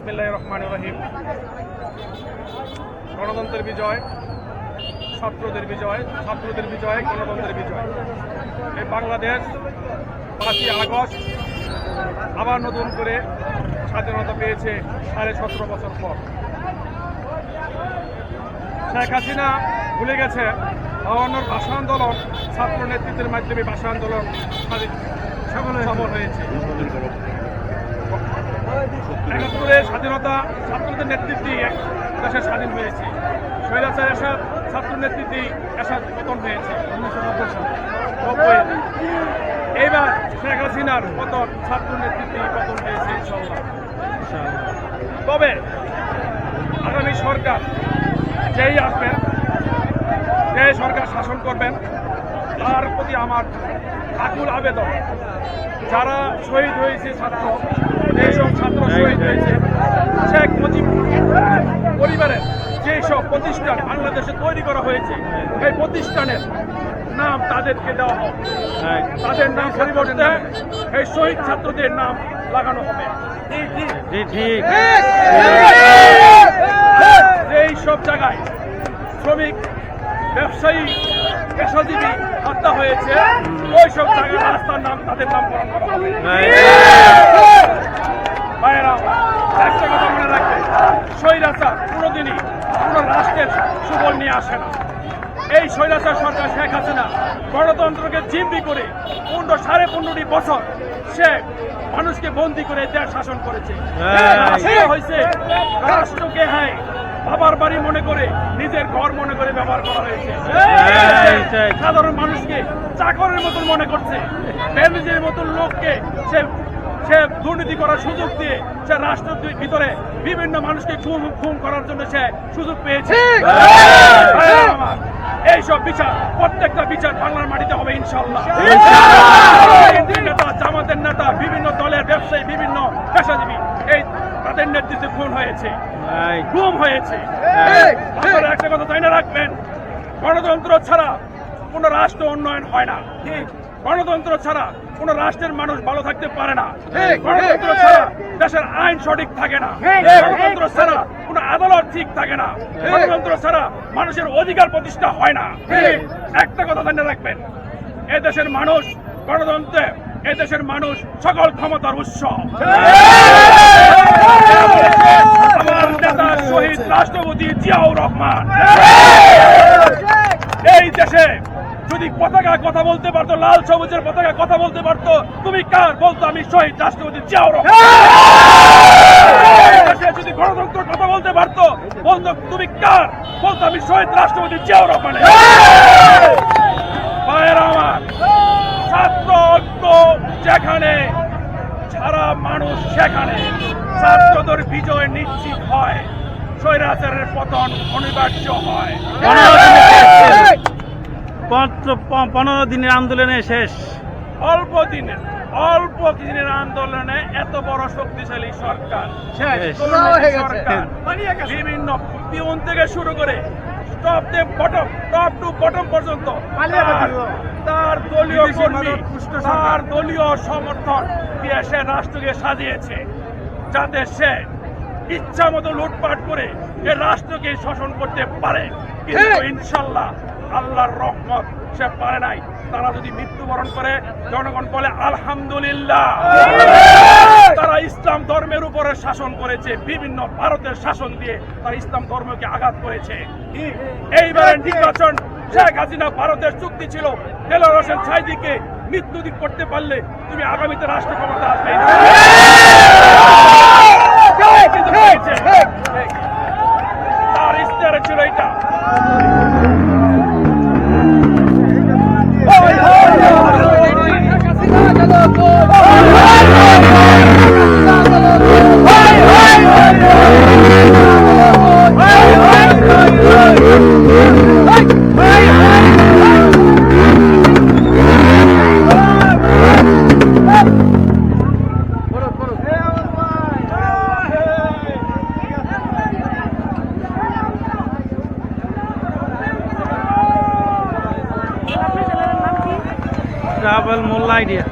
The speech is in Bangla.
বিসমিল্লাহ রহমান রহিম। গণতন্ত্রের বিজয়, ছাত্রদের বিজয় ছাত্রদের বিজয়, গণতন্ত্রের বিজয়। এই বাংলাদেশ পাঁচই আগস্ট আবার নতুন করে স্বাধীনতা পেয়েছে সাড়ে সতেরো বছর পর। শেখ হাসিনা ভুলে গেছে অন্যর ভাষা আন্দোলন, ছাত্র নেতৃত্বের মাধ্যমে ভাষা আন্দোলন সফল হয়েছে। স্বাধীনতা ছাত্রদের নেতৃত্বে দেশের স্বাধীন হয়েছে। স্বৈরাচার এসাদ ছাত্র নেতৃত্বে এসাদ পতন হয়েছে। উনিশশো নব্বই সালে এইবার শেখ হাসিনার পতন ছাত্র নেতৃত্বে পতন হয়েছে তবে আগামী সরকার যেই আসবেন যে সরকার শাসন করবেন তার প্রতি আমার আকুল আবেদন। যারা শহীদ হয়েছে ছাত্র যেসব ছাত্র শহীদ হয়েছে শেখ মুজিব পরিবারের যেসব প্রতিষ্ঠান বাংলাদেশে তৈরি করা হয়েছে এই প্রতিষ্ঠানের নাম তাদেরকে দেওয়া হোক তাদের নাম পরিবর্তে এই শহীদ ছাত্রদের নাম লাগানো হবে। এই সব জায়গায় শ্রমিক ব্যবসায়ী পেশাজীবী হত্যা হয়েছে। ওই সব জায়গায় রাস্তার নাম তাদের নামকরণ করা হবে। ভাইয়েরা একটা কথা মনে রাখবেন। স্বৈরাচার কোনোদিনই কোনো রাষ্ট্রের সুবল নিয়ে আসে না। এই স্বৈরাচার সরকার শেখ হাসিনা গণতন্ত্রকে জিম্বি করে পনেরো সাড়ে পনেরোটি বছর সে মানুষকে বন্দি করে দেশ শাসন করেছে। হ্যাঁ। হয়েছে রাষ্ট্রকে হ্যাঁ বাবার বাড়ি মনে করে নিজের ঘর মনে করে ব্যবহার করা হয়েছে। সাধারণ মানুষকে চাকরের মতন মনে করছে। ব্যান্ডেজের মতন লোককে সে সে দুর্নীতি করার সুযোগ দিয়ে সে রাষ্ট্রের ভিতরে বিভিন্ন মানুষকে খুন খুন করার জন্য সে সুযোগ পেয়েছে। এইসব বিচার প্রত্যেকটা বিচার বাংলার মাটিতে হবে ইনশাল্লাহ নেতা জামাতের নেতা বিভিন্ন দলের ব্যবসায়ী বিভিন্ন পেশাজীবী এই তাদের নেতৃত্বে খুন হয়েছে। গুম হয়েছে। একটা কথা তাই না রাখবেন গণতন্ত্র ছাড়া কোনো রাষ্ট্র উন্নয়ন হয় না। গণতন্ত্র ছাড়া কোনো রাষ্ট্রের মানুষ ভালো থাকতে পারে না। গণতন্ত্র ছাড়া দেশের আইন সঠিক থাকে না। গণতন্ত্র ছাড়া কোনো আদালত ঠিক থাকে না। গণতন্ত্র ছাড়া মানুষের অধিকার প্রতিষ্ঠা হয় না। একটা কথা জানিয়ে রাখবেন। এ দেশের মানুষ গণতন্ত্রে এ দেশের মানুষ সকল ক্ষমতার উৎস। আমার নেতা শহীদ রাষ্ট্রপতি জিয়াউর রহমান। এই দেশে যদি পতাকা কথা বলতে পারতো লাল সবুজের পতাকা কথা বলতে পারতো তুমি কার বলতো? আমি শহীদ রাষ্ট্রপতি জিয়াউর এই দেশে যদি গণতন্ত্র কথা বলতে পারতো বলতো তুমি কার বলতো? আমি শহীদ রাষ্ট্রপতি জিয়াউর রহমান। ভাইয়েরা আমার ছাত্র ঐক্য যেখানে সারা মানুষ সেখানে ছাত্রদের বিজয় নিশ্চিত হয় স্বৈরাচারের পতন অনিবার্য হয়! পনেরো দিনের আন্দোলনে শেষ। অল্প দিনে অল্প দিনের আন্দোলনে এত বড় শক্তিশালী সরকার। সরকার বিভিন্ন পিউন থেকে শুরু করে top to bottom top to bottom পর্যন্ত তার- তার দলীয় কর্মী তার দলীয় সমর্থন দিয়ে সে রাষ্ট্রকে সাজিয়েছে যাতে সে ইচ্ছা মতো লুটপাট করে এ রাষ্ট্রকে শাসন করতে পারে। কিন্তু ইনশাল্লাহ আল্লাহর রহমত সে পারে নাই। তারা যদি মৃত্যুবরণ করে জনগণ বলে আলহামদুলিল্লাহ। তারা ইসলাম ধর্মের উপরে শাসন করেছে বিভিন্ন ভারতের শাসন দিয়ে তারা ইসলাম ধর্মকে আঘাত করেছে। এইবারের নির্বাচন শেখ হাসিনা ভারতের চুক্তি ছিল দেলোয়ার হোসেন সাইদিকে মৃত্যু দিক করতে পারলে তুমি আগামীতে রাষ্ট্র ক্ষমতা আসবে। তার ইস্তারে ছিল এটা ট্রাভেল মোল্লা আইডিয়া